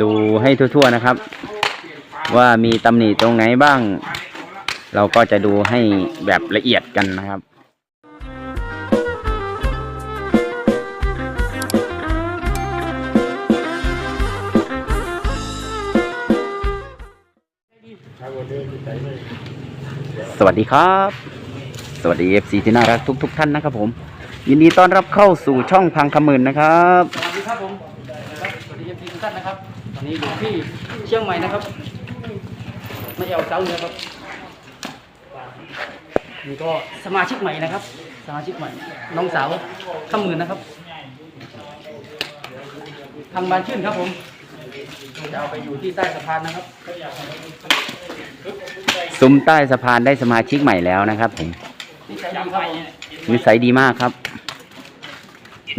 ดูให้ทั่วๆนะครับ ว่ามีตำหนิตรงไหนบ้าง เราก็จะดูให้แบบละเอียดกันนะครับสวัสดีครับ สวัสดี FC ที่น่ารักทุกๆท่านนะครับผม ยินดีต้อนรับเข้าสู่ช่องพังคำมื่นนะครับ นะครับตอนนี้อยู่ที่เชียงใหม่นะครับ ไม่เอาเจ้าเนื้อครับนี่ก็สมาชิกใหม่นะครับ สมาชิกใหม่ น้องสาวข้ามหมื่นนะครับทางบานชื่นครับผมจะเอาไปอยู่ที่ใต้สะพานนะครับซุ้มใต้สะพานได้สมาชิกใหม่แล้วนะครับผมนี่ใช้ดีครับผมนิสัยดีมากครับ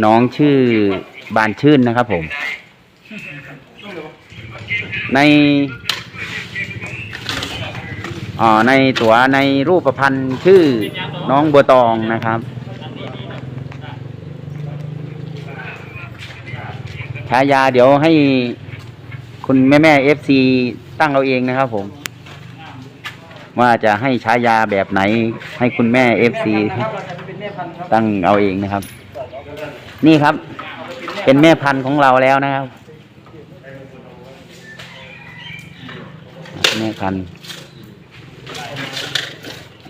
น้องชื่อบานชื่นนะครับผม ในอ่าในตัวในรูปประพันธ์ชื่อน้องบัวตองนะครับ ฉายาเดี๋ยวให้คุณแม่แม่เอฟซีตั้งเอาเองนะครับผม ว่าจะให้ฉายาแบบไหน ให้คุณแม่เอฟซีตั้งเอาเองนะครับ นี่ครับ เป็นแม่พันธุ์ของเราแล้วนะครับ แม่พันธุ์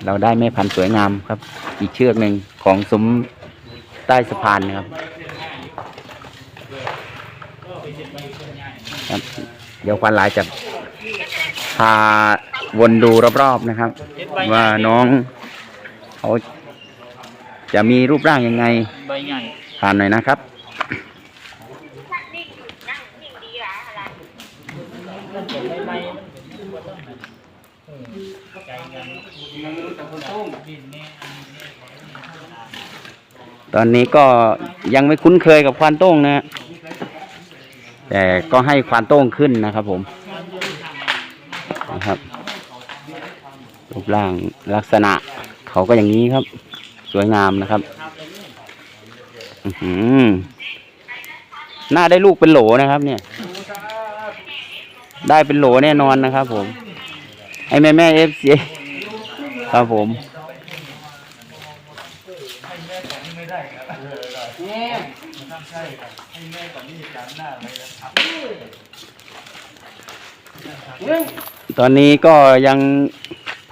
เราได้แม่พันธุ์สวยงามครับ อีกเชือกหนึ่งของซุ้มใต้สะพานนะครับครับ เดี๋ยวควันหลายจะพาวนดูรอบๆนะครับ ว่าน้องเขาจะมีรูปร่างยังไงใบใหญ่ผ่านหน่อยนะครับ ตอนนี้ก็ยังไม่คุ้นเคยกับควานโต้งนะ แต่ก็ให้ควานโต้งขึ้นนะครับผมนะครับรูปร่างลักษณะ เขาก็อย่างนี้ครับ สวยงามนะครับอือหือหน้าได้ลูกเป็นโหลนะครับ เนี่ย ได้เป็นโหลแน่นอนนะครับผม ให้แม่แม่เอฟซีครับผม ตอนนี้ก็ยัง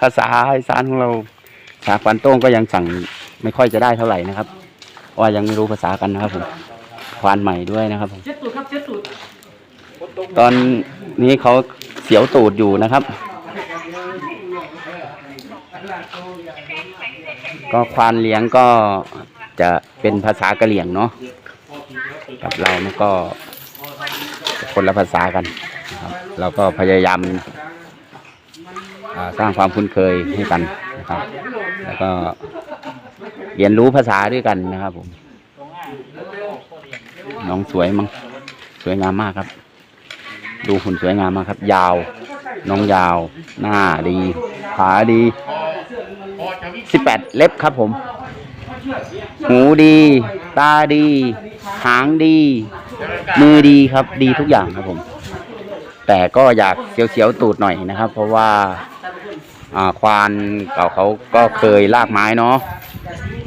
ภาษาอีสานของเราชาควันโต้งก็ยังสั่งไม่ค่อยจะได้เท่าไหร่นะครับเพราะว่ายังไม่รู้ภาษากันนะครับผมควานใหม่ด้วยนะครับผมเช็ดตูดครับเช็ดตูดตอนนี้เขาเสียวตูดอยู่นะครับ ก็ควานเลี้ยงก็ จะเป็นภาษากะเหรี่ยงเนาะกับเรามันก็คนละภาษากันนะครับเราก็พยายามสร้างความคุ้นเคยให้กันนะครับ แล้วก็เรียนรู้ภาษาด้วยกันนะครับผมน้องสวยมั้งสวยงามมากครับ ดูหุ่นสวยงามมากครับ ยาว น้องยาว หน้าดีขาดีสิบแปดเล็บครับผม หูดี ตาดี หางดี มือดีครับ ดีทุกอย่างครับผม แต่ก็อยากเสียวๆตูดหน่อยนะครับ เพราะว่าควานเก่าเขาก็เคยลากไม้เนาะ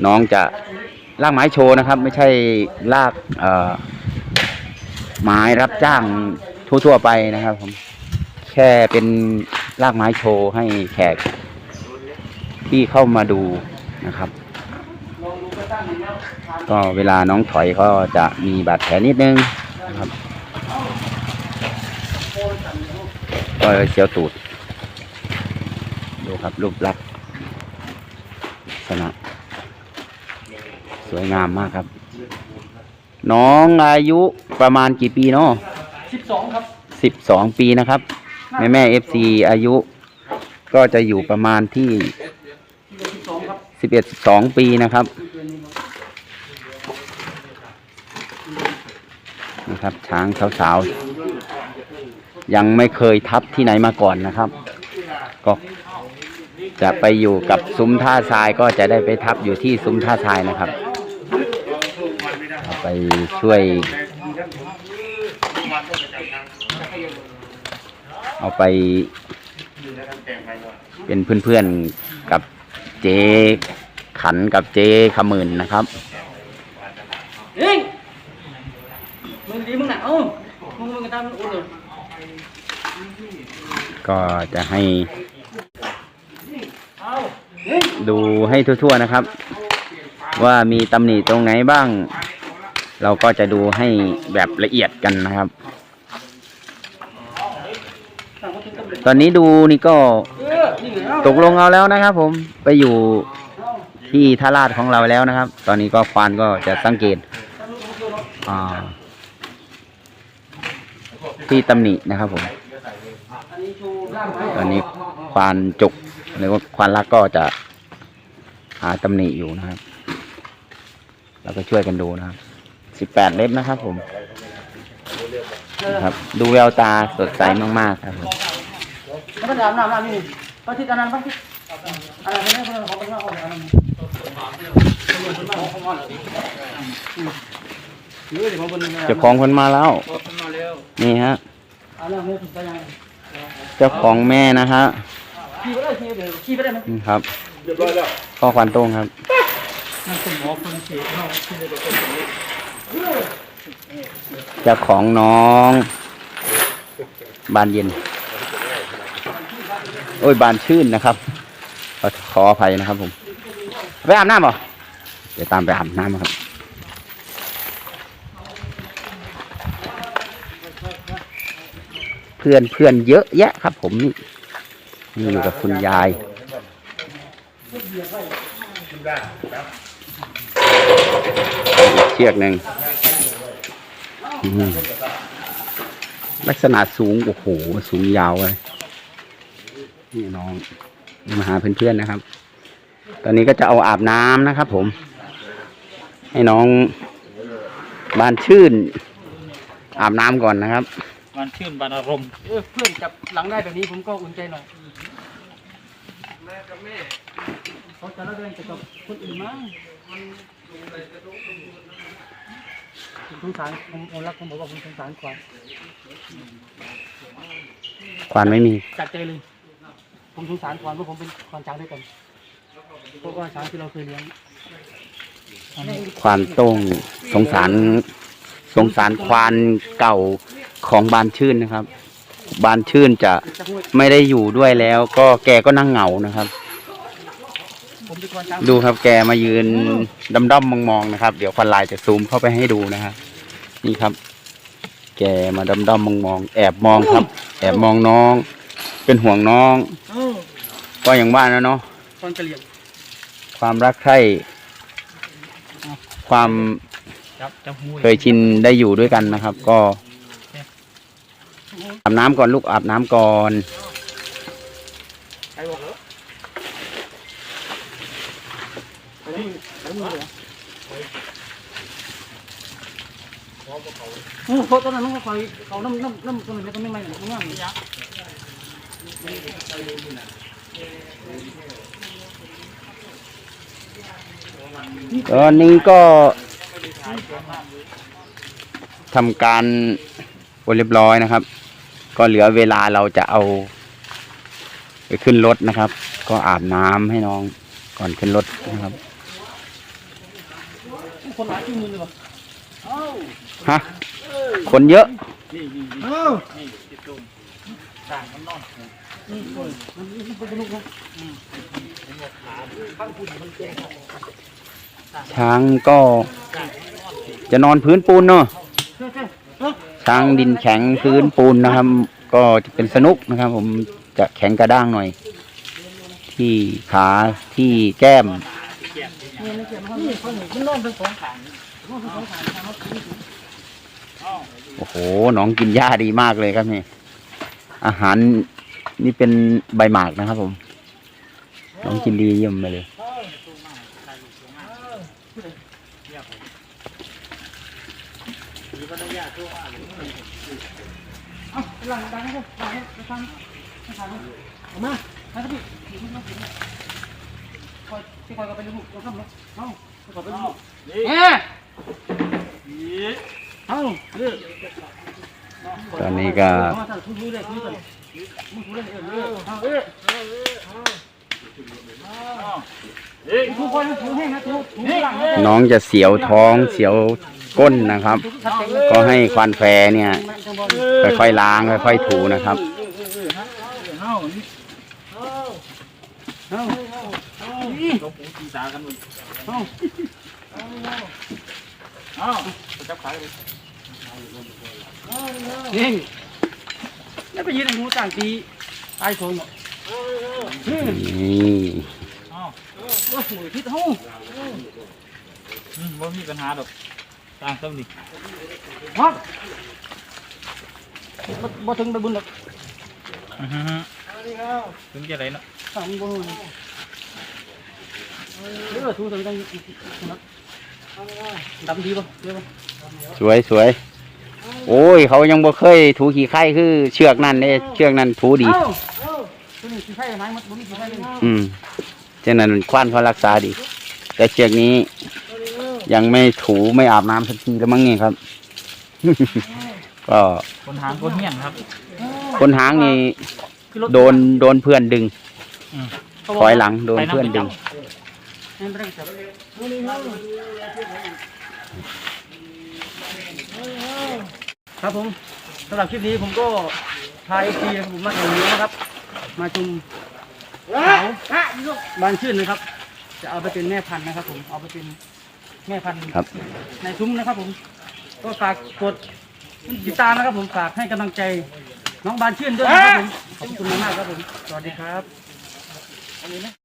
น้องจะลากไม้โชว์นะครับ ไม่ใช่ลากไม้รับจ้างทั่วๆไปนะครับผมแค่เป็นลากไม้โชว์ให้แขกที่เข้ามาดูนะครับ ก็เวลาน้องถอยก็จะมีบาดแผลนิดนึงนะครับก็เชียวตูด ดูครับรูปลักษณ์ลักษณะสวยงามมากครับ น้องอายุประมาณกี่ปีเนาะสิบสองครับสิบสองปีนะครับ แม่แม่เอฟซีอายุ ก็จะอยู่ประมาณที่สิบสองครับสิบเอ็ดสิบสองปีนะครับ นะครับ ช้างสาวๆ ยังไม่เคยทับที่ไหนมาก่อนนะครับ ก็จะไปอยู่กับซุ้มท่าทรายก็จะได้ไปทับอยู่ที่ซุ้มท่าทรายนะครับ ไปช่วย เอาไป เป็นเพื่อนๆกับเจ๊ ขันกับเจ๊ขมื่นนะครับเฮ้ยมึงดีมึงหนาวมึงมึงกันตามมึงอุ่นเลยก็จะให้เอาเฮ้ยดูให้ทั่วๆนะครับ ว่ามีตำหนิตรงไหนบ้าง เราก็จะดูให้แบบละเอียดกันนะครับสั่งมาถึงตำรวจตอนนี้ดูนี่ก็เออนี่ไงเอาตกลงเอาแล้วนะครับผมไปอยู่ ที่ท่าลาดของเราแล้วนะครับ ตอนนี้ก็ควานก็จะสังเกตที่ตำหนินะครับผมอันนี้ชูร่างไว้ตอนนี้ควานจุกหรือว่าควานลักก็จะหาตำหนิอยู่นะครับเราก็ช่วยกันดูนะครับสิบแปดเล็บนะครับผมครับ ดูแววตาสดใสมากๆครับผมแล้วก็ถามน้ำน้ำนี่พระทิศอันนั้นพระทิศอันนั้นคนนี้คนนั้นของคนนั้นของอันนั้น เดี๋ยวเดี๋ยวผมบนเจ้าของคนมาแล้วมาเร็วนี่ฮะเอาเรื่องนี้ถึงไปยังเจ้าของแม่นะฮะขี่ไปได้ขี่ไปได้ขี่ไปได้ไหมนี่ครับพ่อควันโต้งครับนั่นคุณหมอคนเสียเขาขี่ไปได้เจ้าของน้อง บานเย็น โอ้ยบานชื่นนะครับ ขอขออภัยนะครับผม ไปอาบน้ำเหรอ เดี๋ยวตามไปอาบน้ำครับ เพื่อนเพื่อนเยอะแยะครับ ผมนี่นี่อยู่กับคุณยายเชือกหนึ่งลักษณะสูง โอ้โห สูงยาวเลยนี่น้องมาหาเพื่อนๆนะครับ ตอนนี้ก็จะเอาอาบน้ำนะครับผม ให้น้องบานชื่น อาบน้ำก่อนนะครับมันชื่นบานอารมณ์เออเพื่อนจับหลังได้แบบนี้ผมก็อุ่นใจหน่อยแม่กับแม่เขาจะละเรื่องกับคนอื่นมั้งสงสารผมผมรักผมบอกว่าผมสงสารกว่าควานไม่มีจัดใจเลย ผมสงสารก่อนเพราะผมเป็นควานช้างด้วยกันเพราะว่าช้างที่เราเคยเลี้ยง ควานโต้งสงสารสงสารควานเก่าของบานชื่นนะครับ บานชื่นจะจะพูดไม่ได้อยู่ด้วยแล้ว ก็แกก็นั่งเหงานะครับผมเป็นควานช้างดูครับแกมายืนด้อมด้อมมองมองๆนะครับ เดี๋ยวควันลายจะซูมเข้าไปให้ดูนะครับนี่ครับ แกมาด้อมด้อมมองมองๆแอบมองครับ แอบมองน้อง เป็นห่วงน้องเออก็อย่างว่านะเนาะควานกระเหลี่ยงความรักใคร่ ความเคยชินได้อยู่ด้วยกันนะครับ ก็อาบน้ำก่อนลูกอาบน้ำก่อนใครบอกเหรอไปแล้วมือไปแล้วมือเลยเหรอโอ้โหตอนนั้นน้องก็คอยเขาน้ำน้ำน้ำตัวนี้ก็ไม่ไม่ไม่ไม่ไม่ ตอนนี้ก็ทำการเรียบร้อยนะครับ ก็เหลือเวลาเราจะเอา ไปขึ้นรถนะครับ ก็อาบน้ำให้น้องก่อนขึ้นรถนะครับคนหายที่มือเลยวะเอ้าฮะคนเยอะ ช้างก็ จะนอนพื้นปูนเนาะช้างดินแข็งพื้นปูนนะครับ ก็จะเป็นสนุกนะครับ ผมจะแข็งกระด้างหน่อย ที่ขาที่แก้มโอ้โหน้องกินหญ้าดีมากเลยครับนี่อาหาร นี่เป็นใบหมากนะครับ ผม น้องกินดีเยี่ยมไปเลยเอาหลังดังให้หลังให้ไปฟังให้ฟังเอามาใครับพี่พี่น้องพี่คอยพี่คอยก็ไปลูลองทำเนาะเอาคอยไปลูกเอาเลือกตอนนี้ก็มาถ้าทุบรู้เลยทุบเลยมึงถูเล่นเออเออเอาเออเอ้ยถูคนถูแห้งนะถูถูหลังเลย น้องจะเสียวท้องเสียวก้นนะครับ ก็ให้ควันแฟเนี่ย ค่อยๆล้างค่อยๆถูนะครับเอานี่เอาลงหูตีตากันเลยเอาเอาไปจับขาเลยเฮ้ย แล้วไปยืนในหูต่างตีตายโซนหมดอืมนี่เอาโอ้โหทิศห้องอืมบ่มีปัญหาดอกต่างซ้ำนี่ฮะบ่บ่ถึงไปบุญหรอกอือฮึถึงจะไรเนาะสามบ่เออถูถึงได้ดำดีป่ะเดี๋ยวป่ะสวยสวย โอ้ย เขายังบ่เคยถูขี่ไข่คือ เชือกนั่นเด้เชือกนั่นถูดีเอ้าเอ้าตัวนี้สีไข่ไหมมันบ่มีสีไข่เลยอืมฉะนั้นควานเขารักษาดี แต่เชือกนี้ยังไม่ถูไม่อาบน้ำสักทีแล้วมั้งนี่ครับ ก็คนหางคนเหี้ยนครับ คนหางนี่โดนโดนเพื่อนดึงอืมถอยหลังโดนเพื่อนดึง ครับผมสำหรับคลิปนี้ผมก็พาเอซีผมมาแข่งเรือนะครับ มาชมเขาบานชื่นนะครับ จะเอาไปเป็นแม่พันธุ์นะครับ ผมเอาไปเป็นแม่พันธุ์ครับ ในซุ้มนะครับ ผม ก็ฝากกดติดตามนะครับ ผมฝากให้กำลังใจน้องบานชื่นด้วยนะครับผมขอบคุณมากๆครับผมสวัสดีครับอันนี้นะ